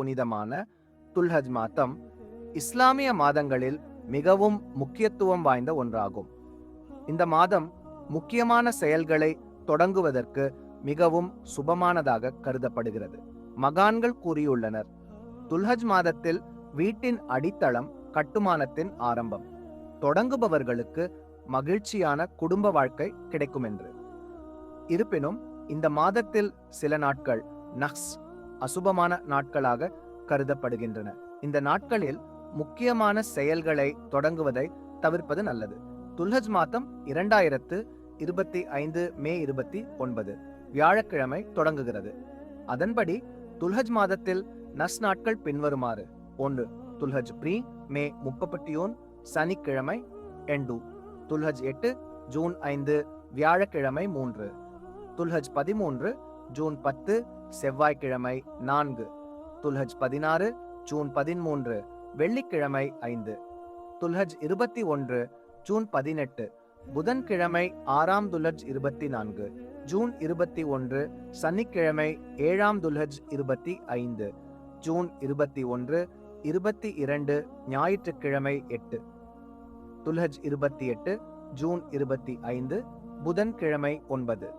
புனிதமான துல்ஹஜ் மாதம் இஸ்லாமிய மாதங்களில் மிகவும் முக்கியத்துவம் வாய்ந்த ஒன்றாகும். இந்த மாதம் முக்கியமான செயல்களை தொடங்குவதற்கு மிகவும் சுபமானதாக கருதப்படுகிறது. மகான்கள் கூறியுள்ளனர் துல்ஹஜ் மாதத்தில் வீட்டின் அடித்தளம் கட்டுமானத்தின் ஆரம்பம். தொடங்குபவர்களுக்கு மகிழ்ச்சியான குடும்ப வாழ்க்கை கிடைக்கும் என்று இருப்பினும் இந்த மாதத்தில் சில நாட்கள் நக்ஸ் அசுபமான நாட்களாக கருதப்படுகின்றன. இந்த நாட்களில் முக்கியமான செயல்களை தொடங்குவதை தவிர்ப்பது நல்லது. துல்ஹஜ் மாதம் இரண்டாயிரத்து இருபத்தி ஐந்து மே இருபத்தி ஒன்பது வியாழக்கிழமை தொடங்குகிறது. அதன்படி துல்ஹஜ் மாதத்தில் நஸ் நாட்கள் பின்வருமாறு. ஒன்று துல்ஹஜ் ப்ரீ மே முப்பப்பட்டியோன் சனிக்கிழமை எண்டு. துல்ஹஜ் எட்டு ஜூன் ஐந்து வியாழக்கிழமை மூன்று. துல்ஹஜ் பதிமூன்று ஜூன் பத்து செவ்வாய்க்கிழமை நான்கு துல்ஹஜ் பதினாறு ஜூன் பதிமூன்று வெள்ளிக்கிழமை ஐந்து. துல்ஹஜ் இருபத்தி ஒன்று ஜூன் பதினெட்டு புதன்கிழமை ஆறாம் துல்ஹஜ் இருபத்தி நான்கு ஜூன் இருபத்தி ஒன்று சனிக்கிழமை ஏழாம் துல்ஹஜ் இருபத்தி ஐந்து ஜூன் இருபத்தி ஒன்று இருபத்தி இரண்டு ஞாயிற்றுக்கிழமை எட்டு. துல்ஹஜ் இருபத்தி எட்டு ஜூன் இருபத்தி ஐந்து புதன்கிழமை ஒன்பது.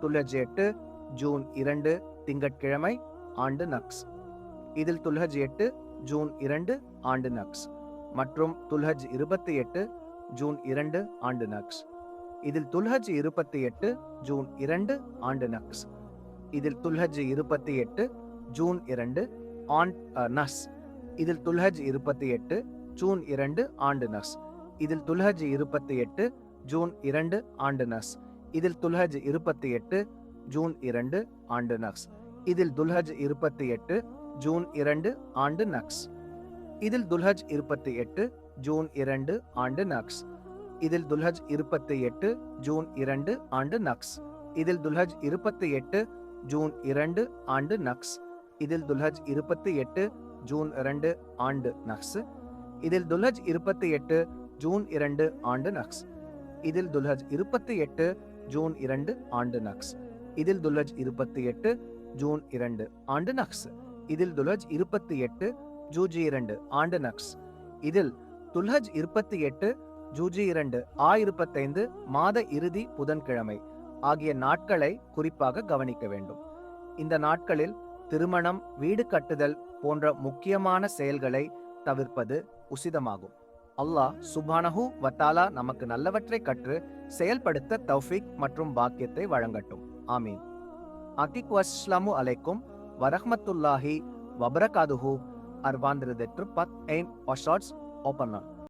துல்ஹஜ் எட்டு ஜூன் இரண்டு திங்கட்கிழமை ஆண்டு நக்ஸ். இதில் துல்ஹஜ் எட்டு ஜூன் இரண்டு ஆண்டு நக்ஸ். மற்றும் துல்ஹஜ் இருபத்தி எட்டு ஜூன் இரண்டு ஆண்டு நக்ஸ். இதில் துல்ஹஜ் இருபத்தி எட்டு ஜூன் இரண்டு ஆண்டு நக்ஸ். இதில் துல்ஹஜ் இருபத்தி எட்டு ஜூன் இரண்டு ஆன் நஸ். இதில் துல்ஹஜ் இருபத்தி எட்டு ஜூன் இரண்டு ஆண்டு நஸ். இதில் துல்ஹஜ் இருபத்தி எட்டு ஜூன் இரண்டு ஆண்டு நஸ். இதில் துல்ஹஜ் இருபத்தி எட்டு ஜூன் இரண்டு ஆண்டு நக்ஸ். இதில் துல்ஹஜ் இருபத்தி எட்டு ஜூன் இரண்டு ஆண்டு நக்ஸ். இதில் துல்ஹஜ் இருபத்தி எட்டு ஜூன் இரண்டு ஆண்டு நக்ஸ். இதில் துல்ஹஜ் இருபத்தி எட்டு ஜூன் இரண்டு ஆண்டு நக்ஸ். இதில் துல்ஹஜ் இருபத்தி எட்டு ஜூன் இரண்டு ஆண்டு நக்ஸ். இதில் துல்ஹஜ் இருபத்தி எட்டு ஜூன் இரண்டு ஆண்டு நக்ஸ். இதில் துல்ஹஜ் இருபத்தி எட்டு ஜூன் இரண்டு ஆண்டு நக்ஸ். இதில் துல்ஹஜ் இருபத்தி எட்டு ஜூன் இரண்டு ஆண்டு நக்ஸ். இதில் துலஜ் இருபத்தி எட்டு ஜூன் இரண்டு. ஆண்டு நக்ஸ். இதில் துலஜ் இருபத்தி எட்டு ஜூஜி இரண்டு. ஆண்டு நக்ஸ். இதில் துல்ஹஜ் இருபத்தி எட்டு ஜூஜி இரண்டு. ஆ இருபத்தைந்து மாத இறுதி புதன்கிழமை ஆகிய நாட்களை குறிப்பாக கவனிக்க வேண்டும். இந்த நாட்களில் திருமணம் வீடு கட்டுதல் போன்ற முக்கியமான செயல்களை தவிர்ப்பது உசிதமாகும். அல்லாஹ் சுபானஹு வத்தாலா நமக்கு நல்லவற்றை கற்று செயல்படுத்த தௌஃபிக் மற்றும் பாக்கியத்தை வழங்கட்டும். ஆமீன். அத்திக் வஸ்லாமு அலைக்கும் வரஹமத்துல்லாஹி வபரகாதுஹு. அர்வாந்திரதெற்று பத் எயின் ஒஷாட்ஸ் ஓப்பன்